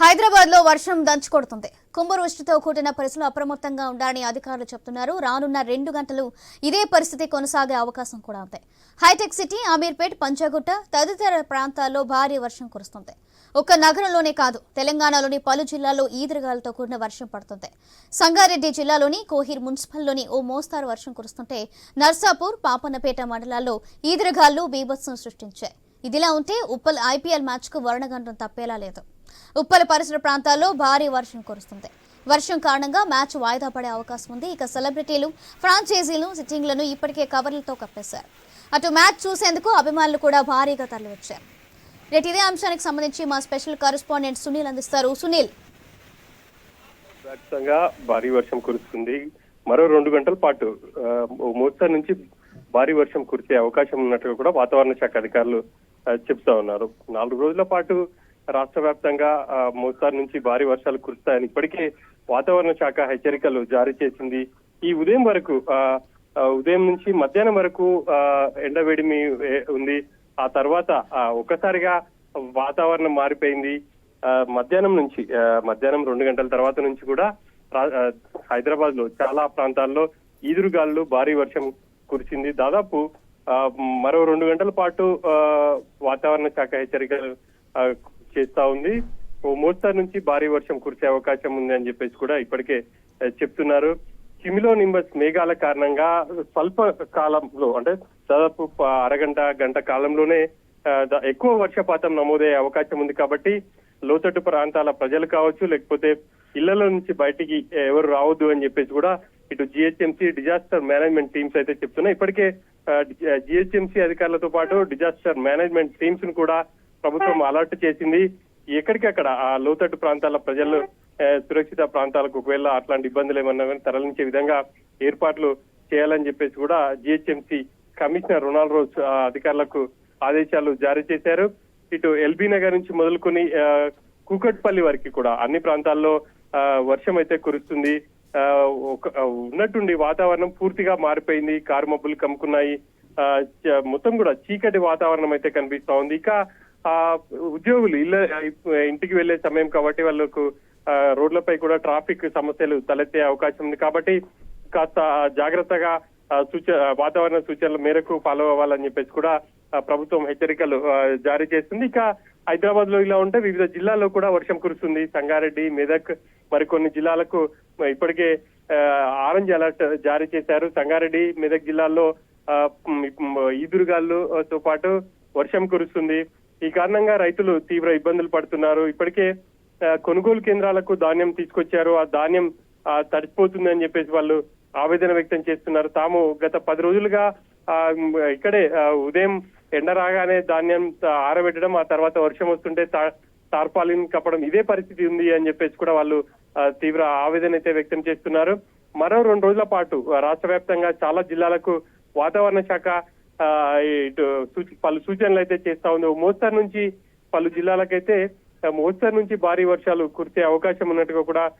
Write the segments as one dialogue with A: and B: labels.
A: హైదరాబాద్లో వర్షం దంచుకొడుతుంది కుంభవృష్టితో కూడిన పరిస్థితులు అప్రమత్తంగా ఉండాలని అధికారులు చెప్తున్నారు. రానున్న రెండు గంటలు ఇదే పరిస్థితి కొనసాగే అవకాశం కూడా ఉంది. హైటెక్ సిటీ అమీర్పేట్ పంచగుట్ట తదితర ప్రాంతాల్లో భారీ వర్షం కురుస్తుంది. ఒక్క నగరంలోనే కాదు తెలంగాణలోని పలు జిల్లాల్లో ఈదురుగాలతో కూడిన వర్షం పడుతుంది. సంగారెడ్డి జిల్లాలోని కోహిర్ మున్సిపల్లోని ఓ మోస్తారు వర్షం కురుస్తుంటే నర్సాపూర్ పాపన్నపేట మండలాల్లో ఈదురుగాలు బీభత్సం సృష్టించాయి. ఇదిలా ఉంటే ఉప్పల్ ఐపీఎల్ మ్యాచ్కు వరుణగండం తప్పేలా లేదు. ఉప్పల పరిసర ప్రాంతాల్లో భారీ వర్షం కురుస్తుంది. వర్షం కారణంగా మ్యాచ్ వాయిదా పడే అవకాశం ఉంది. ఇక సెలబ్రిటీలు ఫ్రాంచైజీలు సిట్టింగ్లను ఇప్పటికే కవర్లతో కప్పేశారు. అటు మ్యాచ్ చూసేందుకు అభిమానులు కూడా భారీగా తరలివచ్చారు. రేటు ఇదే అంశానికి సంబంధించి మా స్పెషల్ కరెస్పాండెంట్ సునీల్ అందిస్తారు. సునీల్.
B: భారీ వర్షం కురుస్తుంది. మరో రెండు గంటల పాటు మోస్తరు నుంచి భారీ వర్షం కురిసే అవకాశం ఉన్నట్టుగా కూడా వాతావరణ శాఖ అధికారులు చెప్తా ఉన్నారు. నాలుగు రోజుల పాటు రాష్ట్ర వ్యాప్తంగా మోస్తారు నుంచి భారీ వర్షాలు కురుస్తాయని ఇప్పటికే వాతావరణ శాఖ హెచ్చరికలు జారీ చేసింది. ఈ ఉదయం వరకు ఆ, ఉదయం నుంచి మధ్యాహ్నం వరకు ఆ, ఎండవేడిమి ఉంది. ఆ తర్వాత ఆ, ఒక్కసారిగా వాతావరణం మారిపోయింది. ఆ, మధ్యాహ్నం నుంచి మధ్యాహ్నం రెండు గంటల తర్వాత నుంచి కూడా హైదరాబాద్లో చాలా ప్రాంతాల్లో ఈదురుగాలు భారీ వర్షం కురిసింది. దాదాపు మరో రెండు గంటల పాటు ఆ, వాతావరణ శాఖ హెచ్చరికలు చేస్తా ఉంది. ఓ మోస్తరు నుంచి భారీ వర్షం కురిసే అవకాశం ఉంది అని చెప్పేసి కూడా ఇప్పటికే చెప్తున్నారు. కిమిలో నింబస్ మేఘాల కారణంగా స్వల్ప కాలంలో అంటే దాదాపు అరగంట గంట కాలంలోనే ఎక్కువ వర్షపాతం నమోదయ్యే అవకాశం ఉంది కాబట్టి లోతట్టు ప్రాంతాల ప్రజలు కావచ్చు లేకపోతే ఇళ్ళలో నుంచి బయటికి ఎవరు రావద్దు అని చెప్పేసి కూడా ఇటు జిహెచ్ఎంసీ డిజాస్టర్ మేనేజ్మెంట్ టీమ్స్ అయితే చెప్తున్నాయి. ఇప్పటికే జిహెచ్ఎంసీ అధికారులతో పాటు డిజాస్టర్ మేనేజ్మెంట్ టీమ్స్ను కూడా ప్రభుత్వం అలర్ట్ చేసింది. ఎక్కడికక్కడ ఆ లోతట్టు ప్రాంతాల ప్రజలు సురక్షిత ప్రాంతాలకు ఒకవేళ అట్లాంటి ఇబ్బందులు ఏమన్నా కానీ తరలించే విధంగా ఏర్పాట్లు చేయాలని చెప్పేసి కూడా జిహెచ్ఎంసీ కమిషనర్ రొనాల్డ్ రోజ్ అధికారులకు ఆదేశాలు జారీ చేశారు. ఇటు ఎల్బీ నగర్ నుంచి మొదలుకొని కూకట్పల్లి వరకు కూడా అన్ని ప్రాంతాల్లో ఆ, వర్షం అయితే కురుస్తుంది. ఉన్నట్టుండి వాతావరణం పూర్తిగా మారిపోయింది కారు మబ్బులు కమ్ముకున్నాయి. ఆ, మొత్తం కూడా చీకటి వాతావరణం అయితే కనిపిస్తా ఉంది. ఇక ఆ ఉద్యోగులు ఇళ్ళ ఇంటికి వెళ్ళే సమయం కాబట్టి వాళ్ళకు ఆ, రోడ్లపై కూడా ట్రాఫిక్ సమస్యలు తలెత్తే అవకాశం ఉంది. కాబట్టి కాస్త జాగ్రత్తగా సూచ వాతావరణ సూచనల మేరకు ఫాలో అవ్వాలని చెప్పేసి కూడా ప్రభుత్వం హెచ్చరికలు జారీ చేస్తుంది. ఇక హైదరాబాద్లో ఇలా ఉంటే వివిధ జిల్లాల్లో కూడా వర్షం కురుస్తుంది. సంగారెడ్డి మెదక్ మరికొన్ని జిల్లాలకు ఇప్పటికే ఆ, ఆరెంజ్ అలర్ట్ జారీ చేశారు. సంగారెడ్డి మెదక్ జిల్లాల్లో ఆ, ఈదురుగాలుతో పాటు వర్షం కురుస్తుంది. ఈ కారణంగా రైతులు తీవ్ర ఇబ్బందులు పడుతున్నారు. ఇప్పటికే కొనుగోలు కేంద్రాలకు ధాన్యం తీసుకొచ్చారు. ఆ ధాన్యం ఆ, అని చెప్పేసి వాళ్ళు ఆవేదన వ్యక్తం చేస్తున్నారు. తాము గత పది రోజులుగా ఆ, ఇక్కడే ఉదయం ఎండ రాగానే ధాన్యం ఆరబెట్టడం ఆ తర్వాత వర్షం వస్తుంటే తా- కప్పడం ఇదే పరిస్థితి ఉంది అని చెప్పేసి కూడా వాళ్ళు తీవ్ర ఆవేదన అయితే వ్యక్తం చేస్తున్నారు. మరో రెండు రోజుల పాటు రాష్ట్ర వ్యాప్తంగా చాలా జిల్లాలకు వాతావరణ శాఖ ఇటు సూచి- పలు సూచనలు అయితే చేస్తా ఉంది. ఓ మోస్తరు నుంచి పలు జిల్లాలకైతే ఆ, మోస్తరు నుంచి భారీ వర్షాలు కురిసే అవకాశం ఉన్నట్టుగా కూడా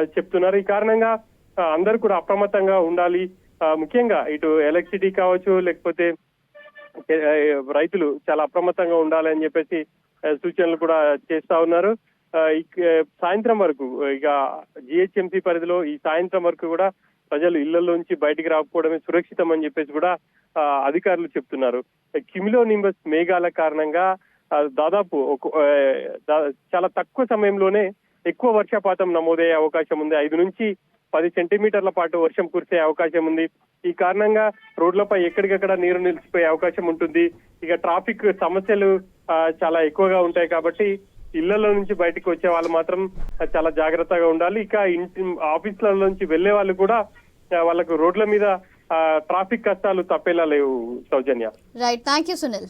B: చెప్తున్నారు. ఈ కారణంగా అందరూ కూడా అప్రమత్తంగా ఉండాలి. ఆ, ముఖ్యంగా ఇటు ఎలక్ట్రిసిటీ కావచ్చు లేకపోతే రైతులు చాలా అప్రమత్తంగా ఉండాలి అని చెప్పేసి సూచనలు కూడా చేస్తా ఉన్నారు. సాయంత్రం వరకు ఇక జిహెచ్ఎంసీ పరిధిలో ఈ సాయంత్రం వరకు కూడా ప్రజలు ఇళ్ళలోంచి బయటికి రాకపోవడమే సురక్షితం అని చెప్పేసి కూడా అధికారులు చెప్తున్నారు. కిమిలో నింబస్ మేఘాల కారణంగా దాదాపు ఒక దా- చాలా తక్కువ సమయంలోనే ఎక్కువ వర్షపాతం నమోదయ్యే అవకాశం ఉంది. ఐదు నుంచి పది సెంటీమీటర్ల పాటు వర్షం కురిసే అవకాశం ఉంది. ఈ కారణంగా రోడ్లపై ఎక్కడికక్కడ నీరు నిలిచిపోయే అవకాశం ఉంటుంది. ఇక ట్రాఫిక్ సమస్యలు చాలా ఎక్కువగా ఉంటాయి కాబట్టి ఇళ్ళలో నుంచి బయటకు వచ్చే వాళ్ళు మాత్రం చాలా జాగ్రత్తగా ఉండాలి. ఇక ఇంటి ఆఫీసుల నుంచి వెళ్ళే వాళ్ళు కూడా వాళ్ళకు రోడ్ల మీద ట్రాఫిక్ కష్టాలు తప్పేలా లేవు Soujanya.
A: Right thank you Sunil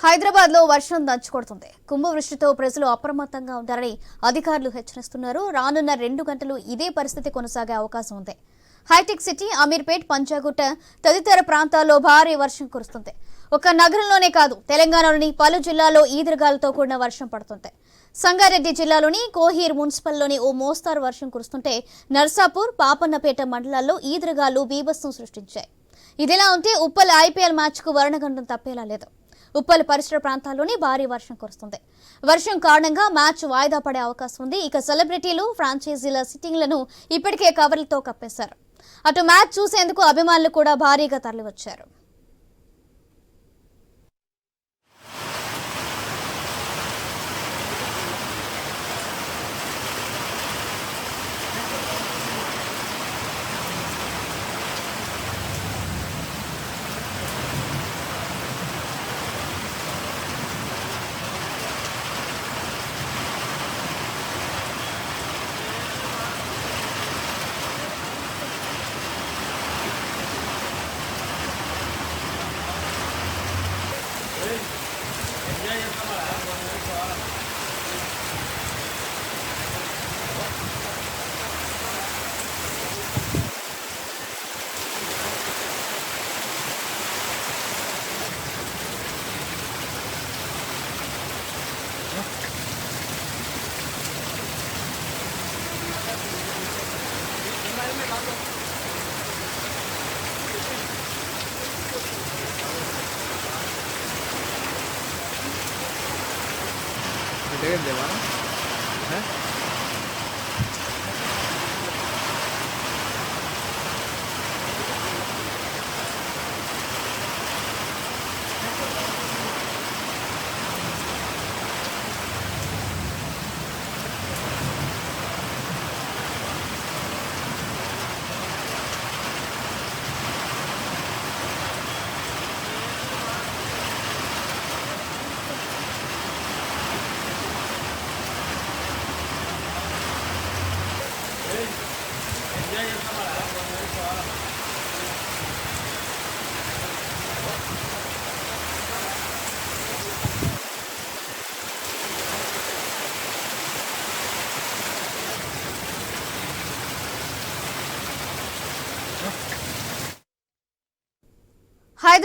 A: హైదరాబాద్లో వర్షం దంచుకొడుతుంది. కుంభవృష్టితో ప్రజలు అప్రమత్తంగా ఉండాలని అధికారులు హెచ్చరిస్తున్నారు. రానున్న రెండు గంటలు ఇదే పరిస్థితి కొనసాగే అవకాశం ఉంది. హైటెక్ సిటీ అమీర్పేట్ పంచాగుట్ట తదితర ప్రాంతాల్లో భారీ వర్షం కురుస్తుంది. ఒక నగరంలోనే కాదు తెలంగాణలోని పలు జిల్లాల్లో ఈదురుగాలతో కూడిన వర్షం పడుతుంది. సంగారెడ్డి జిల్లాలోని కోహీర్ మున్సిపల్లోని ఓ మోస్తారు వర్షం కురుస్తుంటే నర్సాపూర్ పాపన్నపేట మండలాల్లో ఈదురుగాలు బీభత్సం సృష్టించాయి. ఇదిలా ఉంటే ఉప్పల్ ఐపీఎల్ మ్యాచ్కు వర్ణగండం తప్పేలా లేదు. ఉప్పల్ పరిసర ప్రాంతాల్లోని భారీ వర్షం కురుస్తుంది. వర్షం కారణంగా మ్యాచ్ వాయిదా పడే అవకాశం ఉంది. ఇక సెలబ్రిటీలు ఫ్రాంచైజీల సిట్టింగ్లను ఇప్పటికే కవర్లతో కప్పేశారు. అటు మ్యాచ్ చూసేందుకు అభిమానులు కూడా భారీగా తరలివచ్చారు. 되겠네, 막.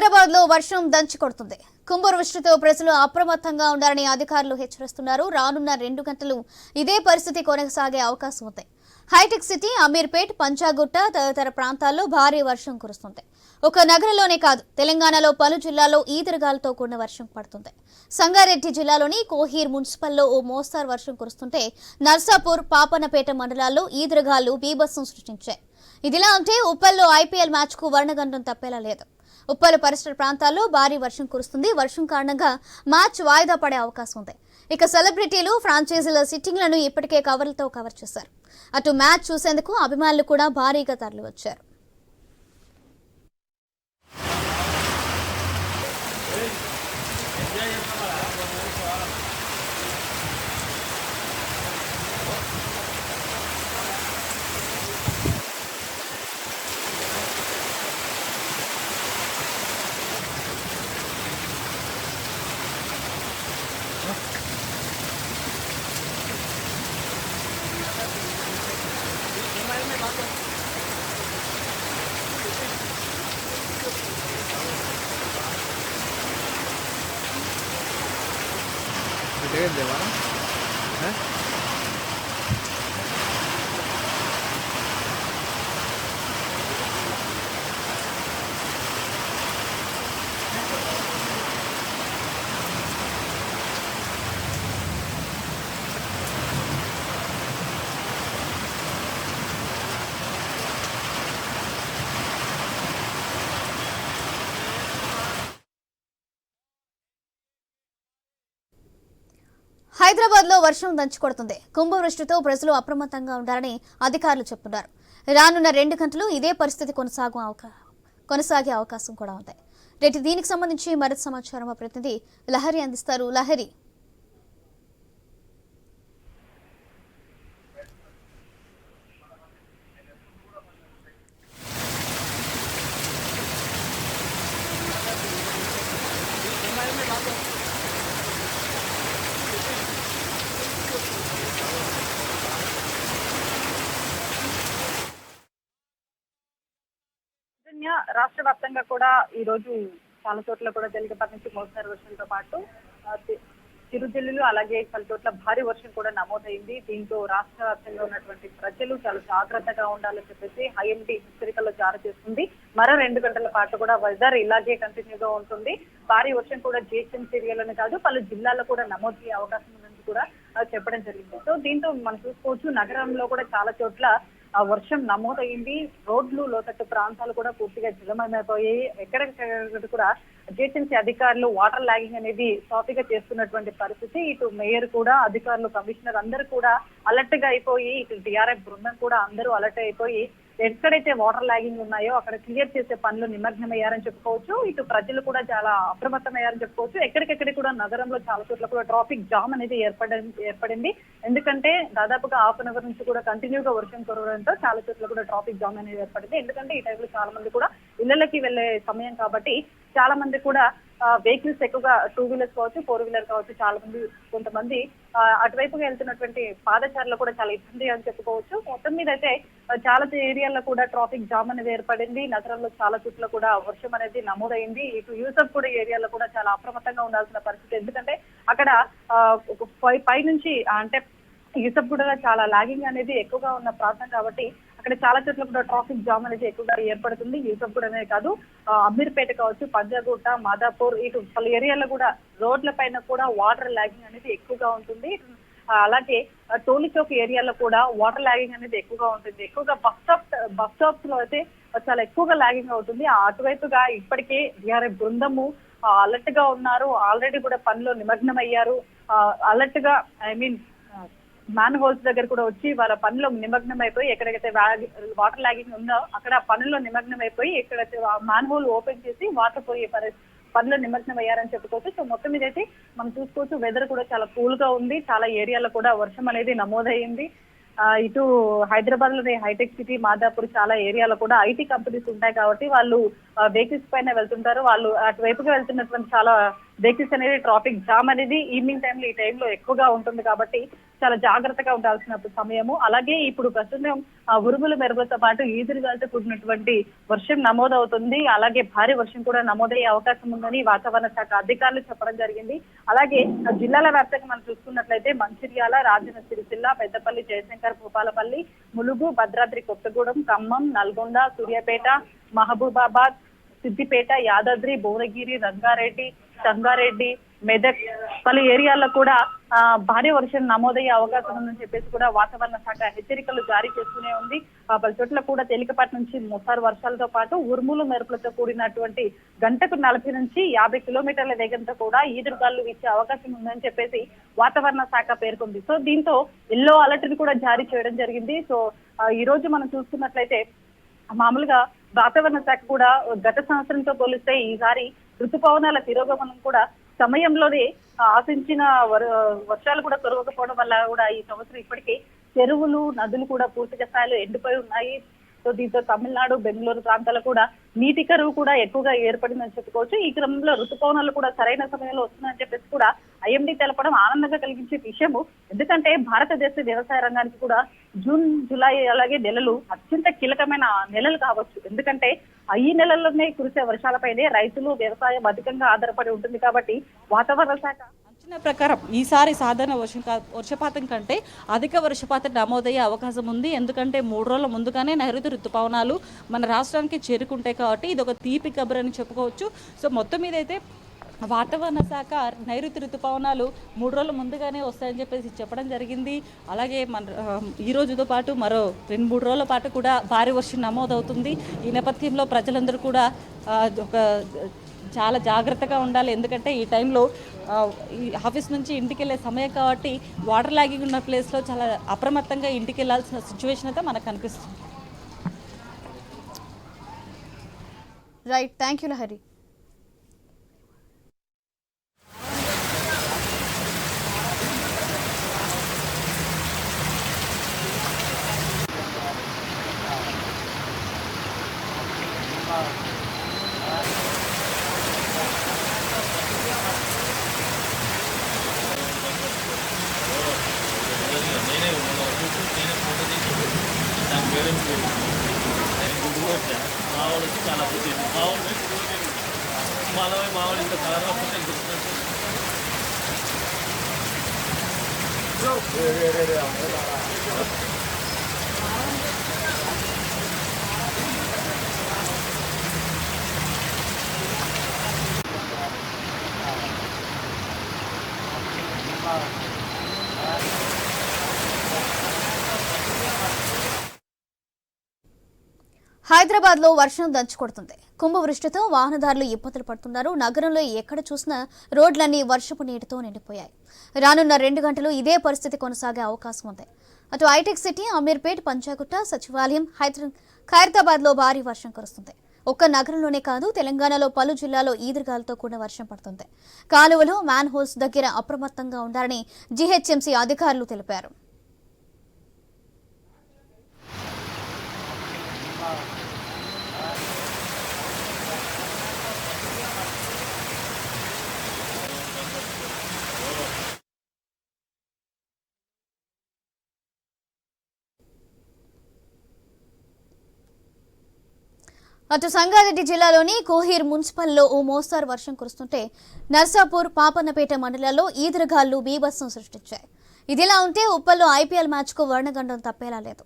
A: హైదరాబాద్లో వర్షం దంచి కొడుతుంది. కుంభవృష్టితో ప్రజలు అప్రమత్తంగా ఉండాలని అధికారులు హెచ్చరిస్తున్నారు. రానున్న రెండు గంటలు ఇదే పరిస్థితి కొనసాగే అవకాశం ఉంది. హైటెక్ సిటీ అమీర్పేట్ పంచాగుట్ట తదితర ప్రాంతాల్లో భారీ వర్షం కురుస్తుంది. ఒక నగరంలోనే కాదు తెలంగాణలో పలు జిల్లాల్లో ఈదురుగాలతో కూడిన వర్షం పడుతుంది. సంగారెడ్డి జిల్లాలోని కోహీర్ మున్సిపల్లో ఓ మోస్తారు వర్షం కురుస్తుంటే నర్సాపూర్ పాపన్నపేట మండలాల్లో ఈదురుగాలు బీభత్సం సృష్టించాయి. ఇదిలా ఉంటే ఉప్పల్లో ఐపీఎల్ మ్యాచ్కు వర్ణగండం తప్పేలా లేదు. ఉప్పల పరిసర ప్రాంతాల్లో భారీ వర్షం కురుస్తుంది. వర్షం కారణంగా మ్యాచ్ వాయిదా పడే అవకాశం ఉంది. ఇక సెలబ్రిటీలు ఫ్రాంచైజీల సిట్టింగ్లను ఇప్పటికే కవర్లతో కవర్ చేశారు. అటు మ్యాచ్ చూసేందుకు అభిమానులు కూడా భారీగా తరలివచ్చారు.
C: వచ్చారు
A: హైదరాబాద్ వర్షం దంచుకొడుతుంది. కుంభవృష్టితో ప్రజలు అప్రమత్తంగా ఉండాలని అధికారులు చెప్తున్నారు. రానున్న రెండు గంటలు ఇదే పరిస్థితి కొనసాగు కొనసాగే అవకాశం కూడా ఉంది. రేటు దీనికి సంబంధించి మరింత సమాచారం ప్రతినిధి లహరి అందిస్తారు. లహరి
C: రాష్ట్ర వ్యాప్తంగా కూడా ఈ రోజు చాలా చోట్ల కూడా తేలికపాటి నుంచి మోస్తారు వర్షంతో పాటు ఆ, అలాగే పలు చోట్ల భారీ వర్షం కూడా నమోదైంది. దీంతో రాష్ట్ర వ్యాప్తంగా ఉన్నటువంటి ప్రజలు చాలా జాగ్రత్తగా ఉండాలని చెప్పేసి ఐఎండి హెచ్చరికలు జారీ చేస్తుంది. మరో రెండు గంటల పాటు కూడా వెదర్ ఇలాగే కంటిన్యూగా ఉంటుంది. భారీ వర్షం కూడా జిహెచ్ఎంసీ ఏరియాలోనే కాదు పలు జిల్లాల్లో కూడా నమోదయ్యే అవకాశం ఉందని కూడా చెప్పడం జరిగింది. సో దీంతో మనం చూసుకోవచ్చు నగరంలో కూడా చాలా చోట్ల వర్షం నమోదైంది. రోడ్లు లోతట్టు ప్రాంతాలు కూడా పూర్తిగా జలమయమైపోయాయి. ఎక్కడికక్కడ కూడా జిహెచ్ఎంసీ అధికారులు వాటర్ లాగింగ్ అనేది సాఫీగా చేస్తున్నటువంటి పరిస్థితి ఇటు మేయర్ కూడా అధికారులు కమిషనర్ అందరూ కూడా అలర్ట్గా అయిపోయి ఇటు డిఆర్ఎఫ్ బృందం కూడా అందరూ అలర్ట్ అయిపోయి ఎక్కడైతే వాటర్ లాగింగ్ ఉన్నాయో అక్కడ క్లియర్ చేసే పనులు నిమగ్నమయ్యారని చెప్పుకోవచ్చు. ఇటు ప్రజలు కూడా చాలా అప్రమత్తమయ్యారని చెప్పుకోవచ్చు. ఎక్కడికెక్కడ కూడా నగరంలో చాలా చోట్ల కూడా ట్రాఫిక్ జామ్ అనేది ఏర్పడింది ఏర్పడింది. ఎందుకంటే దాదాపుగా హాఫ్ అన్ అవర్ నుంచి కూడా కంటిన్యూగా వర్షం కురవడంతో చాలా చోట్ల కూడా ట్రాఫిక్ జామ్ అనేది ఏర్పడింది. ఎందుకంటే ఈ టైంలో చాలా మంది కూడా ఇళ్ళకి వెళ్ళే సమయం కాబట్టి చాలా మంది కూడా వెహికల్స్ ఎక్కువగా టూ వీలర్స్ కావచ్చు ఫోర్ వీలర్ కావచ్చు చాలా మంది కొంతమంది అటువైపుగా వెళ్తున్నటువంటి పాదచారులు కూడా చాలా ఇబ్బంది అని చెప్పుకోవచ్చు. మొత్తం మీద అయితే చాలా ఏరియాల్లో కూడా ట్రాఫిక్ జామ్ అనేది ఏర్పడింది. నగరంలో చాలా చోట్ల కూడా వర్షం అనేది నమోదైంది. ఇటు యూసఫ్ కూడా ఏరియాలో కూడా చాలా అప్రమత్తంగా ఉండాల్సిన పరిస్థితి. ఎందుకంటే అక్కడ పై- నుంచి అంటే యూసఫ్ కూడా చాలా లాగింగ్ అనేది ఎక్కువగా ఉన్న ప్రాంతం కాబట్టి అక్కడ చాలా చోట్ల కూడా ట్రాఫిక్ జామ్ అనేది ఎక్కువగా ఏర్పడుతుంది. యూసఫ్ కూడా అనే కాదు అమీర్పేట కావచ్చు పంజాగుట్ట మాదాపూర్ ఇటు పలు ఏరియాలో కూడా రోడ్ల పైన కూడా వాటర్ లాగింగ్ అనేది ఎక్కువగా ఉంటుంది. అలాగే ఆ, టోలీ చౌక్ ఏరియాలో కూడా వాటర్ లాగింగ్ అనేది ఎక్కువగా ఉంటుంది. ఎక్కువగా బస్ స్టాప్ బస్ స్టాప్స్లో అయితే చాలా ఎక్కువగా లాగింగ్ అవుతుంది. అటువైపుగా ఇప్పటికే డిఆర్ఎఫ్ బృందము అలర్ట్గా ఉన్నారు. ఆల్రెడీ కూడా పనిలో నిమగ్నం అయ్యారు అలర్ట్గా ఐ మీన్ మ్యాన్ హోల్స్ దగ్గర కూడా వచ్చి వాళ్ళ పనిలో నిమగ్నం అయిపోయి ఎక్కడైతే వాటర్ లాగింగ్ ఉందో అక్కడ పనుల్లో నిమగ్నం అయిపోయి ఎక్కడైతే మ్యాన్ హోల్ ఓపెన్ చేసి వాటర్ పోయే పరిస్థితి పనిలో నిమగ్నం అయ్యారని చెప్పుకోవచ్చు. సో మొత్తం మీద అయితే మనం చూసుకోవచ్చు వెదర్ కూడా చాలా కూల్గా ఉంది. చాలా ఏరియాలో కూడా వర్షం అనేది నమోదయ్యింది. ఆ, ఇటు హైదరాబాద్లోని హైటెక్ సిటీ మాదాపూర్ చాలా ఏరియాలో కూడా ఐటీ కంపెనీస్ ఉంటాయి కాబట్టి వాళ్ళు వెహికల్స్ పైన వెళ్తుంటారు. వాళ్ళు అటువైపుగా వెళ్తున్నటువంటి చాలా వెహికల్స్ అనేది ట్రాఫిక్ జామ్ అనేది ఈవినింగ్ టైంలో ఈ టైంలో ఎక్కువగా ఉంటుంది కాబట్టి చాలా జాగ్రత్తగా ఉండాల్సిన సమయము. అలాగే ఇప్పుడు ప్రస్తుతం ఆ, ఉరుములు మెరుపులతో పాటు ఈదురుగాలతో కూడినటువంటి వర్షం నమోదవుతుంది. అలాగే భారీ వర్షం కూడా నమోదయ్యే అవకాశం ఉందని వాతావరణ శాఖ అధికారులు చెప్పడం జరిగింది. అలాగే ఆ, జిల్లాల వ్యాప్తంగా మనం చూసుకున్నట్లయితే మంచిర్యాల రాజన్న సిరిసిల్ల పెద్దపల్లి జయశంకర్ భూపాలపల్లి ములుగు భద్రాద్రి కొత్తగూడెం ఖమ్మం నల్గొండ సూర్యాపేట మహబూబాబాద్ సిద్దిపేట యాదాద్రి భువనగిరి రంగారెడ్డి సంగారెడ్డి మెదక్ పలు ఏరియాల్లో కూడా ఆ, భారీ వర్షం నమోదయ్యే అవకాశం ఉందని చెప్పేసి కూడా వాతావరణ శాఖ హెచ్చరికలు జారీ చేస్తూనే ఉంది. ఆ, పలు చోట్ల కూడా తేలికపాటి నుంచి మోస్తారు వర్షాలతో పాటు ఉరుములు మెరుపులతో కూడినటువంటి గంటకు నలభై నుంచి యాభై కిలోమీటర్ల వేగంతో కూడా ఈదురుగాలు వీచే అవకాశం ఉందని చెప్పేసి వాతావరణ శాఖ పేర్కొంది. సో దీంతో ఎల్లో అలర్ట్ని కూడా జారీ చేయడం జరిగింది. సో ఈ రోజు మనం చూసుకున్నట్లయితే మామూలుగా వాతావరణ శాఖ కూడా గత సంవత్సరంతో పోలిస్తే ఈసారి ఋతుపవనాల తిరోగమనం కూడా సమయంలోనే ఆశించిన వర్షాలు కూడా కురవకపోవడం వల్ల కూడా ఈ సంవత్సరం ఇప్పటికే చెరువులు నదులు కూడా పూర్తిగా స్థాయిలో ఎండిపోయి ఉన్నాయి. సో దీంతో తమిళనాడు బెంగళూరు ప్రాంతాలు కూడా నీటి కరువు కూడా ఎక్కువగా ఏర్పడిందని చెప్పుకోవచ్చు. ఈ క్రమంలో ఋతుపవనాలు కూడా సరైన సమయంలో వస్తుందని చెప్పేసి కూడా ఐఎండి తెలపడం ఆనందంగా కలిగించే విషయము. ఎందుకంటే భారతదేశ వ్యవసాయ రంగానికి కూడా జూన్ జూలై అలాగే నెలలు అత్యంత కీలకమైన నెలలు కావచ్చు. ఎందుకంటే ఈ నెలల్లోనే కురిసే వర్షాలపైనే రైతులు వ్యవసాయం అధికంగా ఆధారపడి ఉంటుంది కాబట్టి వాతావరణ శాఖ
D: అంచనా ప్రకారం ఈసారి సాధారణ వర్షం కా- వర్షపాతం కంటే అధిక వర్షపాతం నమోదయ్యే అవకాశం ఉంది. ఎందుకంటే మూడు రోజుల ముందుగానే నైరుతి ఋతుపవనాలు మన రాష్ట్రానికి చేరుకుంటాయి కాబట్టి ఇది ఒక తీపి కబురు అని చెప్పుకోవచ్చు. సో మొత్తం మీద అయితే వాతావరణ శాఖ నైరుతి ఋతుపవనాలు మూడు రోజుల ముందుగానే వస్తాయని చెప్పేసి చెప్పడం జరిగింది. అలాగే మన ఈ రోజుతో పాటు మరో రెండు మూడు రోజుల పాటు కూడా భారీ వర్షం నమోదవుతుంది. ఈ నేపథ్యంలో ప్రజలందరూ కూడా ఒక చాలా జాగ్రత్తగా ఉండాలి. ఎందుకంటే ఈ టైంలో ఈ ఆఫీస్ నుంచి ఇంటికి వెళ్ళే సమయం కాబట్టి వాటర్ లాగింగ్ ఉన్న ప్లేస్లో చాలా అప్రమత్తంగా ఇంటికి వెళ్ళాల్సిన సిచ్యువేషన్ అయితే మనకు కనిపిస్తుంది
A: రైట్ థ్యాంక్ యూ లహరి
E: నేనే వాళ్ళు వచ్చి చాలా అభివృద్ధి అయింది బాగుంది మాలవై మామూలు కలర్
A: హైదరాబాద్లో వర్షం దంచుకొడుతుంది. కుంభవృష్టితో వాహనదారులు ఇబ్బందులు పడుతున్నారు. నగరంలో ఎక్కడ చూసినా రోడ్లన్నీ వర్షపు నీటితో నిండిపోయాయి. రానున్న రెండు గంటలు ఇదే పరిస్థితి కొనసాగే అవకాశం ఉంది. అటు హైటెక్ సిటీ అమీర్పేట్ పంచాగుట్ట సచివాలయం హైదరా ఖైరతాబాద్లో భారీ వర్షం కురుస్తుంది. ఒక్క నగరంలోనే కాదు తెలంగాణలో పలు జిల్లాలో ఈదురుగాలతో కూడిన వర్షం పడుతుంది. కాలువలు మ్యాన్ హోల్స్ దగ్గర అప్రమత్తంగా ఉండాలని జీహెచ్ఎంసీ అధికారులు తెలిపారు. అటు సంగారెడ్డి జిల్లాలోని కోహీర్ మున్సిపల్లో ఓ మోస్తారు వర్షం కురుస్తుంటే నర్సాపూర్ పాపన్నపేట మండలాల్లో ఈదురుగాళ్ళు బీభత్సం సృష్టించాయి. ఇదిలా ఉంటే ఉప్పల్లో ఐపీఎల్ మ్యాచ్కు వర్ణగండం తప్పేలా లేదు.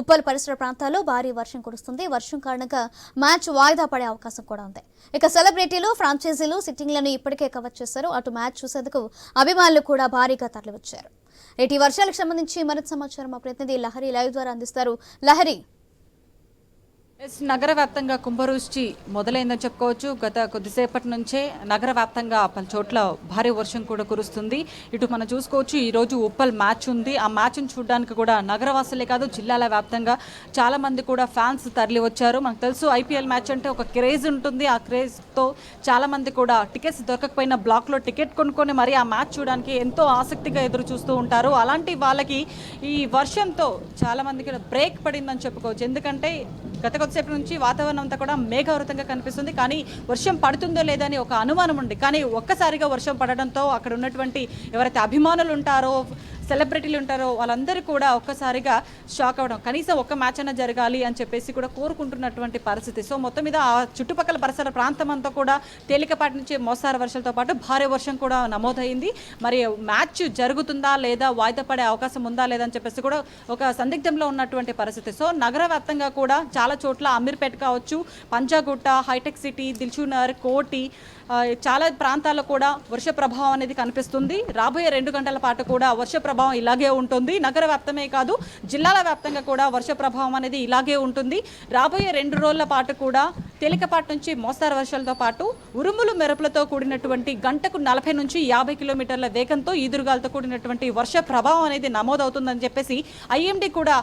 A: ఉప్పల్ పరిసర ప్రాంతాల్లో భారీ వర్షం కురుస్తుంది. వర్షం కారణంగా మ్యాచ్ వాయిదా పడే అవకాశం కూడా ఉంది. ఇక సెలబ్రిటీలు ఫ్రాంచైజీలు సిట్టింగ్లను ఇప్పటికే కవర్ చేశారు. అటు మ్యాచ్ చూసేందుకు అభిమానులు కూడా భారీగా తరలివచ్చారు. నేటి వర్షాలకు సంబంధించి మరింత సమాచారం మా ప్రతినిధి లహరి లైవ్ ద్వారా అందిస్తారు. లహరి
D: నగర వ్యాప్తంగా కుంభవృష్టి మొదలైందని చెప్పుకోవచ్చు. గత కొద్దిసేపటి నుంచే నగర వ్యాప్తంగా పలు చోట్ల భారీ వర్షం కూడా కురుస్తుంది. ఇటు మనం చూసుకోవచ్చు ఈరోజు ఉప్పల్ మ్యాచ్ ఉంది. ఆ మ్యాచ్ను చూడడానికి కూడా నగరవాసులే కాదు జిల్లాల వ్యాప్తంగా చాలా మంది కూడా ఫ్యాన్స్ తరలి వచ్చారు. మనకు తెలుసు ఐపీఎల్ మ్యాచ్ అంటే ఒక క్రేజ్ ఉంటుంది. ఆ క్రేజ్తో చాలా మంది కూడా టికెట్స్ దొరకకపోయిన బ్లాక్లో టికెట్ కొనుక్కొని మరి ఆ మ్యాచ్ చూడడానికి ఎంతో ఆసక్తిగా ఎదురు చూస్తూ ఉంటారు. అలాంటి వాళ్ళకి ఈ వర్షంతో చాలా మందికి బ్రేక్ పడిందని చెప్పుకోవచ్చు. ఎందుకంటే గత కొద్దిసేపు నుంచి వాతావరణం అంతా కూడా మేఘావృతంగా కనిపిస్తుంది. కానీ వర్షం పడుతుందో లేదని ఒక అనుమానం ఉంది. కానీ ఒక్కసారిగా వర్షం పడడంతో అక్కడ ఉన్నటువంటి ఎవరైతే అభిమానులు ఉంటారో సెలబ్రిటీలు ఉంటారో వాళ్ళందరూ కూడా ఒక్కసారిగా షాక్ అవ్వడం కనీసం ఒక్క మ్యాచ్ అయినా జరగాలి అని చెప్పేసి కూడా కోరుకుంటున్నటువంటి పరిస్థితి. సో మొత్తం మీద ఆ చుట్టుపక్కల పరిసర ప్రాంతం అంతా కూడా తేలికపాటి నుంచి మోస్తారు వర్షాలతో పాటు భారీ వర్షం కూడా నమోదైంది. మరి మ్యాచ్ జరుగుతుందా లేదా వాయిదా పడే అవకాశం ఉందా లేదా అని చెప్పేసి కూడా ఒక సందిగ్ధంలో ఉన్నటువంటి పరిస్థితి. సో నగర వ్యాప్తంగా కూడా చాలా చోట్ల అమీర్పేట కావచ్చు పంజాగుట్ట హైటెక్ సిటీ దిల్చునర్ కోటి చాలా ప్రాంతాల్లో కూడా వర్ష ప్రభావం అనేది కనిపిస్తుంది. రాబోయే రెండు గంటల పాటు కూడా వర్ష ప్రభావం ఇలాగే ఉంటుంది. నగర వ్యాప్తమే కాదు జిల్లాల వ్యాప్తంగా కూడా వర్ష ప్రభావం అనేది ఇలాగే ఉంటుంది. రాబోయే రెండు రోజుల పాటు కూడా తేలికపాటి నుంచి మోస్తారు వర్షాలతో పాటు ఉరుములు మెరుపులతో కూడినటువంటి గంటకు నలభై నుంచి యాభై కిలోమీటర్ల వేగంతో ఈదురుగాలతో కూడినటువంటి వర్ష ప్రభావం అనేది నమోదవుతుందని చెప్పేసి ఐఎండీ కూడా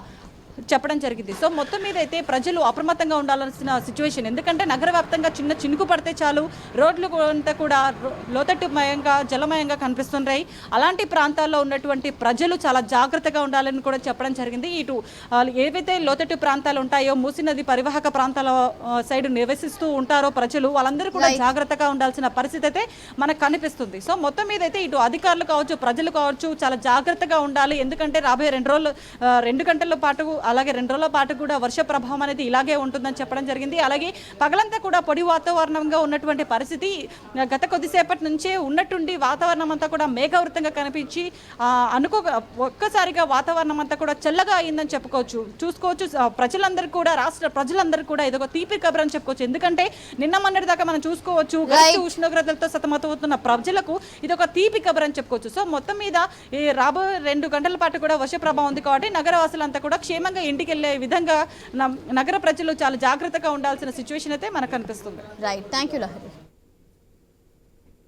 D: చెప్పడం జరిగింది. సో మొత్తం మీద అయితే ప్రజలు అప్రమత్తంగా ఉండాల్సిన సిచ్యువేషన్. ఎందుకంటే నగర వ్యాప్తంగా చిన్న చినుకు పడితే చాలు రోడ్లు అంతా కూడా లోతట్టుమయంగా జలమయంగా కనిపిస్తున్నాయి. అలాంటి ప్రాంతాల్లో ఉన్నటువంటి ప్రజలు చాలా జాగ్రత్తగా ఉండాలని కూడా చెప్పడం జరిగింది. ఇటు ఏవైతే లోతట్టు ప్రాంతాలు ఉంటాయో మూసీ నది పరివాహక ప్రాంతాల సైడ్ నివసిస్తూ ఉంటారో ప్రజలు వాళ్ళందరూ కూడా. జాగ్రత్తగా ఉండాల్సిన పరిస్థితి అయితే మనకు కనిపిస్తుంది. సో మొత్తం మీద అయితే ఇటు అధికారులు కావచ్చు ప్రజలు కావచ్చు చాలా జాగ్రత్తగా ఉండాలి. ఎందుకంటే రాబోయే రెండు రోజులు రెండు గంటల పాటు అలాగే రెండు రోజుల పాటు కూడా వర్ష ప్రభావం అనేది ఇలాగే ఉంటుందని చెప్పడం జరిగింది. అలాగే పగలంతా కూడా పొడి వాతావరణంగా ఉన్నటువంటి పరిస్థితి గత కొద్దిసేపటి నుంచే ఉన్నట్టుండి వాతావరణం అంతా కూడా మేఘావృతంగా కనిపించి అనుకో ఒక్కసారిగా వాతావరణం అంతా కూడా చల్లగా అయిందని చెప్పుకోవచ్చు. చూసుకోవచ్చు ప్రజలందరూ కూడా రాష్ట్ర ప్రజలందరూ కూడా ఇదొక తీపి కబర్ అని చెప్పుకోవచ్చు. ఎందుకంటే నిన్న మొన్నటి దాకా మనం చూసుకోవచ్చు గరిష్ట ఉష్ణోగ్రతలతో సతమతమవుతున్న ప్రజలకు ఇది ఒక తీపి కబర్ అని చెప్పుకోవచ్చు. సో మొత్తం మీద ఈ రాబో రెండు గంటల పాటు కూడా వర్ష ప్రభావం ఉంది కాబట్టి నగరవాసులంతా కూడా క్షేమంగా ఇంటికి వెళ్ళే విధంగా నగర ప్రజలు చాలా జాగ్రత్తగా ఉండాల్సిన సిచ్యువేషన్ అయితే మనకు కనిపిస్తుంది
A: రైట్ థ్యాంక్ యూ లహరి